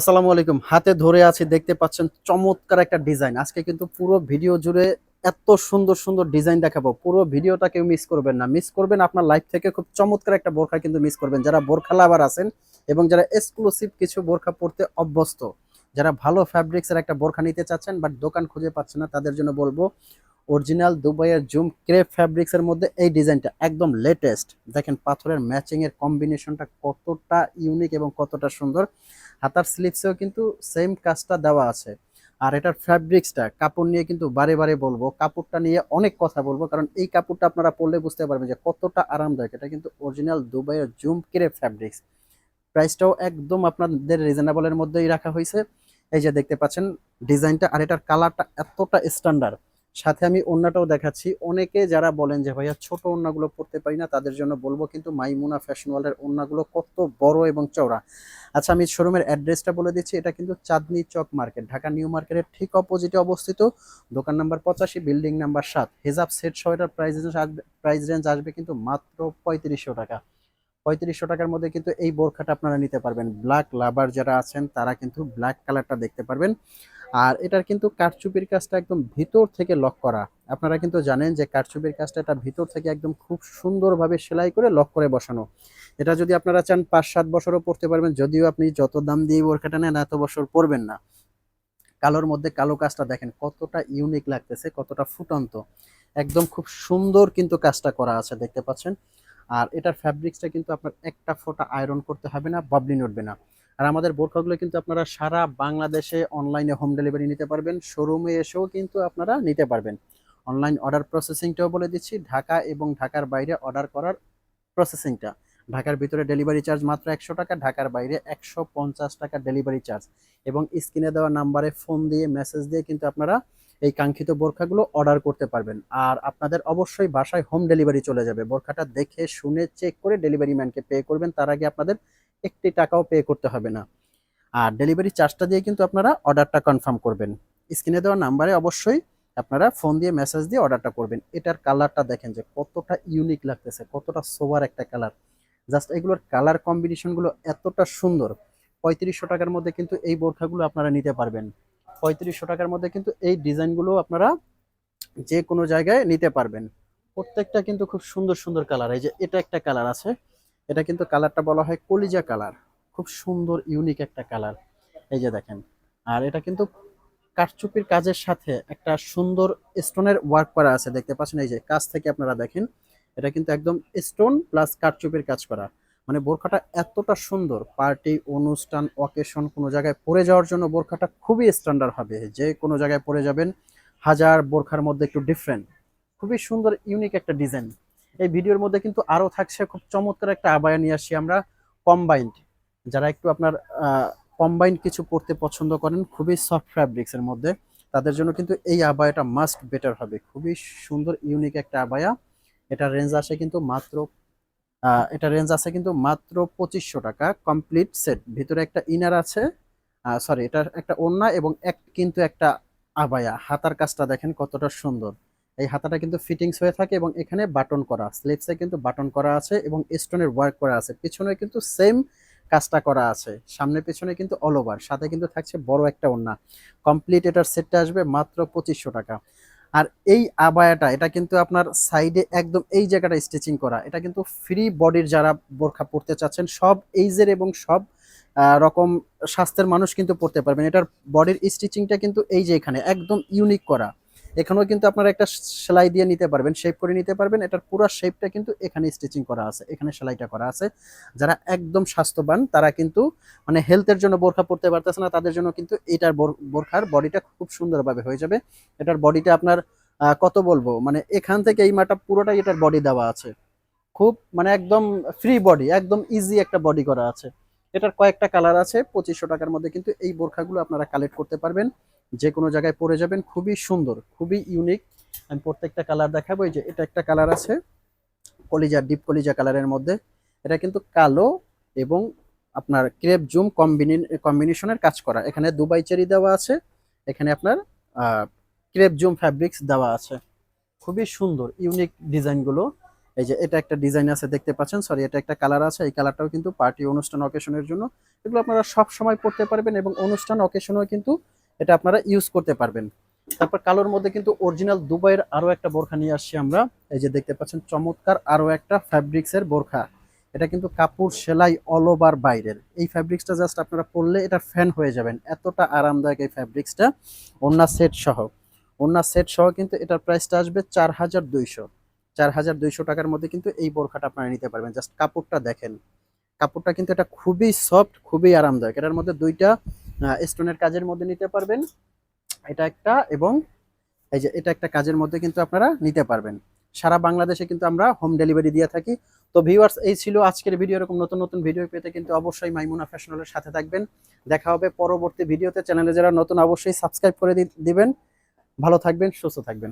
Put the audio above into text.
আসসালামু আলাইকুম। হাতে ধরে আছি, দেখতে পাচ্ছেন চমৎকার একটা ডিজাইন। আজকে কিন্তু পুরো ভিডিও জুড়ে এত সুন্দর সুন্দর ডিজাইন দেখাবো। পুরো ভিডিওটা কেউ মিস করবেন না। মিস করবেন আপনার লাইফ থেকে খুব চমৎকার একটা বোরখা কিন্তু মিস করবেন। যারা বোরখা লাভার আছেন এবং যারা এক্সক্লুসিভ কিছু বোরখা পড়তে অভ্যস্ত, যারা ভালো ফ্যাব্রিক্সের একটা বোরখা নিতে চাচ্ছেন বাট দোকান খুঁজে পাচ্ছেন না, তাদের জন্য বলব অরিজিনাল দুবাইয়ের জুম ক্রেপ ফ্যাব্রিক্সের মধ্যে এই ডিজাইনটা একদম লেটেস্ট দেখেন পাথরের ম্যাচিং এর কম্বিনেশনটা কতটা ইউনিক এবং কতটা সুন্দর। হাতার স্লিপসেও কিন্তু সেম কাজটা দেওয়া আছে। আর এটার ফ্যাব্রিক্সটা কাপড় নিয়ে কিন্তু বারে বারে বলব, কাপড়টা নিয়ে অনেক কথা বলব, কারণ এই কাপড়টা আপনারা পরলে বুঝতে পারবেন যে কতটা আরামদায়ক। এটা কিন্তু অরিজিনাল দুবাইয়ের জুম ক্রেপ ফ্যাব্রিক্স প্রাইসটাও একদম আপনাদের রিজনেবলের মধ্যেই রাখা হয়েছে। এই যে দেখতে পাচ্ছেন ডিজাইনটা আর এটার কালারটা এতটা স্ট্যান্ডার্ড সাথে আমি ওন্নাটাও দেখাচ্ছি। অনেকে যারা বলেন যে, ভাইয়া, ছোট ওন্নাগুলো পড়তে পারি না, তাদের জন্য বলব কিন্তু মাইমুনা ফ্যাশন ওয়ার্ল্ডের ওন্নাগুলো কত বড় এবং চওড়া। আচ্ছা আমি শোরুমের অ্যাড্রেসটা বলে দিচ্ছি। এটা কিন্তু চাঁদনি চক মার্কেট, ঢাকা নিউ মার্কেটের ঠিক অপোজিটে অবস্থিত। দোকান নাম্বার পঁচাশি, বিল্ডিং নাম্বার সাত। হেজাব সেট এটার প্রাইস আসবে প্রাইস রেঞ্জ আসবে কিন্তু মাত্র পঁয়ত্রিশশো টাকা। পঁয়ত্রিশশো টাকার মধ্যে কিন্তু এই বোরখাটা আপনারা নিতে পারবেন। ব্ল্যাক লাভার যারা আছেন, তারা কিন্তু ব্ল্যাক কালারটা দেখতে পারবেন। আর এটার কিন্তু কাঠচুপির কাজটা একদম ভিতর থেকে লক করা। আপনারা কিন্তু জানেন যে কাঠচুপির কাজটা এটা ভিতর থেকে একদম খুব সুন্দরভাবে সেলাই করে লক করে বসানো। এটা যদি আপনারা চান পাঁচ সাত বছরও পড়তে পারবেন, যদিও আপনি যত দাম দিয়ে বোরখাটা নেন, এত বছর পরবেন না। কালোর মধ্যে কালো কাজটা দেখেন, কতটা ইউনিক লাগতেছে, কতটা ফুটন্ত। একদম খুব সুন্দর কিন্তু কাজটা করা আছে, দেখতে পাচ্ছেন? আর এটার ফ্যাব্রিক্সটা কিন্তু আপনার একটা ফোঁটা আয়রন করতে হবে না বাবলিন উঠবে না। আর আমাদের বোরখাগুলো কিন্তু আপনারা সারা বাংলাদেশে অনলাইনে হোম ডেলিভারি নিতে পারবেন শোরুমে এসেও কিন্তু আপনারা নিতে পারবেন। অনলাইন অর্ডার প্রসেসিংটাও বলে দিচ্ছি, ঢাকা এবং ঢাকার বাইরে অর্ডার করার প্রসেসিংটা ঢাকার ভিতরে ডেলিভারি চার্জ মাত্র একশো টাকা, ঢাকার বাইরে একশো পঞ্চাশ টাকা ডেলিভারি চার্জ এবং স্ক্রিনে দেওয়া নাম্বারে ফোন দিয়ে মেসেজ দিয়ে কিন্তু আপনারা এই কাঙ্ক্ষিত বোরখাগুলো অর্ডার করতে পারবেন। আর আপনাদের অবশ্যই বাসায় হোম ডেলিভারি চলে যাবে। বোরখাটা দেখে, শুনে চেক করে ডেলিভারি ম্যানকে পে করবেন। তার আগে আপনাদের একটি টাকাও পে করতে হবে না। আর ডেলিভারি চার্জটা দিয়ে কিন্তু আপনারা অর্ডারটা কনফার্ম করবেন। স্ক্রিনে দেওয়া নাম্বারে অবশ্যই আপনারা ফোন দিয়ে মেসেজ দিয়ে অর্ডারটা করবেন। এটার কালারটা দেখেন যে কতটা ইউনিক লাগতেছে, কতটা সোভার একটা কালার জাস্ট এগুলোর কালার কম্বিনেশনগুলো এতটা সুন্দর। পঁয়ত্রিশশো টাকার মধ্যে কিন্তু এই বোরখাগুলো আপনারা নিতে পারবেন। পঁয়ত্রিশশো টাকার মধ্যে কিন্তু এই ডিজাইনগুলো আপনারা যে কোনো জায়গায় নিতে পারবেন। প্রত্যেকটা কিন্তু খুব সুন্দর সুন্দর কালার। এই যে এটা একটা কালার আছে। এটা কিন্তু কালারটা বলা হয় কলিজা কালার। খুব সুন্দর, ইউনিক একটা কালার। এই যে দেখেন। আর এটা কিন্তু কাঠচুপির কাজের সাথে একটা সুন্দর স্টোনের ওয়ার্ক করা আছে। দেখতে পাচ্ছেন এই যে কাজ থেকে আপনারা দেখেন। এটা কিন্তু একদম স্টোন প্লাস কাঠচুপির কাজ করা। মানে বোরখাটা এতটা সুন্দর, পার্টি, অনুষ্ঠান অকেশন কোনো জায়গায় পরে যাওয়ার জন্য বোরখাটা খুবই স্ট্যান্ডার্ড হবে। যে কোনো জায়গায় পরে যাবেন, হাজার বোরখার মধ্যে একটু ডিফারেন্ট খুবই সুন্দর ইউনিক একটা ডিজাইন এই ভিডিওর মধ্যে কিন্তু আরও থাকছে খুব চমৎকার একটা আবায়া নিয়ে আসি আমরা কম্বাইন্ড যারা একটু আপনার কম্বাইন্ড কিছু পড়তে পছন্দ করেন, খুবই সফট ফ্যাব্রিক্স এর মধ্যে, তাদের জন্য কিন্তু এই আবায়াটা মাস্ট বেটার হবে। খুবই সুন্দর ইউনিক একটা আবায়া। এটা রেঞ্জ আসে কিন্তু মাত্র এটা রেঞ্জ আছে কিন্তু মাত্র পঁচিশশো টাকা কমপ্লিট সেট ভিতরে একটা ইনার আছে সরি এটা একটা ওড়না এবং এক, কিন্তু একটা আবায়া। হাতার কাজটা দেখেন কতটা সুন্দর। এই হাতাটা কিন্তু ফিটিংস হয়ে থাকে এবং এখানে বাটন করা স্লিপসে কিন্তু বাটন করা আছে এবং স্টোনের ওয়ার্ক করা আছে। পিছনে কিন্তু সেম কাজটা করা আছে। সামনে পিছনে কিন্তু অল ওভার সাথে কিন্তু থাকছে বড় একটা ওড়না। কমপ্লিট এটার সেটটা আসবে মাত্র পঁচিশশো টাকা। আর এই আবায়াটা, এটা কিন্তু আপনার সাইডে একদম এই জায়গাটা স্টিচিং করা। এটা কিন্তু ফ্রি বডির যারা বোরখা পড়তে চাচ্ছেন, সব এইজের এবং সব রকম স্বাস্থ্যের মানুষ কিন্তু পড়তে পারবেন। এটার বডির স্টিচিংটা কিন্তু এই যে এখানে, একদম ইউনিক করা। এখানেও কিন্তু আপনারা একটা সেলাই দিয়ে নিতে পারবেন শেপ করে নিতে পারবেন। এটার পুরো শেপটা কিন্তু এখানে স্টিচিং করা আছে, এখানে সেলাইটা করা আছে। যারা একদম স্বাস্থ্যবান, তারা কিন্তু মানে হেলথের জন্য বোরখা পড়তে পারতেছে না, তাদের জন্য কিন্তু এটার বোর- বোরখার বডিটা খুব সুন্দরভাবে হয়ে যাবে। এটার বডিটা আপনার কত বলব? মানে এখান থেকে এই মাটা পুরোটাই এটার বডি দেওয়া আছে। খুব মানে একদম ফ্রি বডি একদম ইজি একটা বডি করা আছে। এটার কয়েকটা কালার আছে, পঁচিশশো টাকার মধ্যে কিন্তু এই বোরখাগুলো আপনারা কালেক্ট করতে পারবেন। যে কোনো জায়গায় পরে যাবেন, খুবই সুন্দর, খুবই ইউনিক আমি প্রত্যেকটা কালার দেখাবো, এই যে এটা একটা কালার আছে, কলিজা ডিপ কলিজা কালারের মধ্যে। এটা কিন্তু কালো এবং আপনার ক্রেপ জুম কম্বিনেশনের কাজ করা। এখানে দুবাই চেরি দেওয়া আছে, এখানে আপনার ক্রেপ জুম ফ্যাব্রিক্স দেওয়া আছে। খুবই সুন্দর ইউনিক ডিজাইনগুলো। এই যে এটা একটা ডিজাইন আছে, দেখতে পাচ্ছেন? সরি এটা একটা কালার আছে, এই কালারটাও কিন্তু পার্টি অনুষ্ঠান অকেশনের জন্য। এগুলো আপনারা সব সময় পড়তে পারবেন এবং অনুষ্ঠান অকেশনেও কিন্তু এটা আপনারা ইউজ করতে পারবেন। তারপর কালোর মধ্যে কিন্তু অরিজিনাল দুবাইয়ের আরও একটা বোরখা নিয়ে আসছি আমরা। এই যে দেখতে পাচ্ছেন, চমৎকার আরও একটা ফ্যাব্রিক্সের বোরখা। এটা কিন্তু কাপড় সেলাই অল ওভার বাইরের। এই ফ্যাব্রিক্সটা জাস্ট আপনারা পরলে এটা ফ্যান হয়ে যাবেন। এতটা আরামদায়ক এই ফ্যাব্রিক্সটা ওন্না সেট সহ। ওন্না সেট সহ কিন্তু এটার প্রাইসটা আসবে চার হাজার দুইশো। চার হাজার দুইশো টাকার মধ্যে কিন্তু এই বোরখাটা আপনারা নিতে পারবেন। জাস্ট কাপড়টা দেখেন। কাপড়টা কিন্তু এটা খুবই সফট খুবই আরামদায়ক। এটার মধ্যে দুইটা স্টোনের কাজের মধ্যে নিতে পারবেন। এটা একটা এবং এই যে এটা একটা কাজের মধ্যে কিন্তু আপনারা নিতে পারবেন। সারা বাংলাদেশে কিন্তু আমরা হোম ডেলিভারি দিয়ে থাকি। তো ভিউয়ার্স এই ছিল আজকের ভিডিও এরকম নতুন নতুন ভিডিও পেতে কিন্তু অবশ্যই মাইমুনা ফ্যাশনের সাথে থাকবেন। দেখা হবে পরবর্তী ভিডিওতে চ্যানেলে যারা নতুন, অবশ্যই সাবস্ক্রাইব করে দিবেন। ভালো থাকবেন, সুস্থ থাকবেন।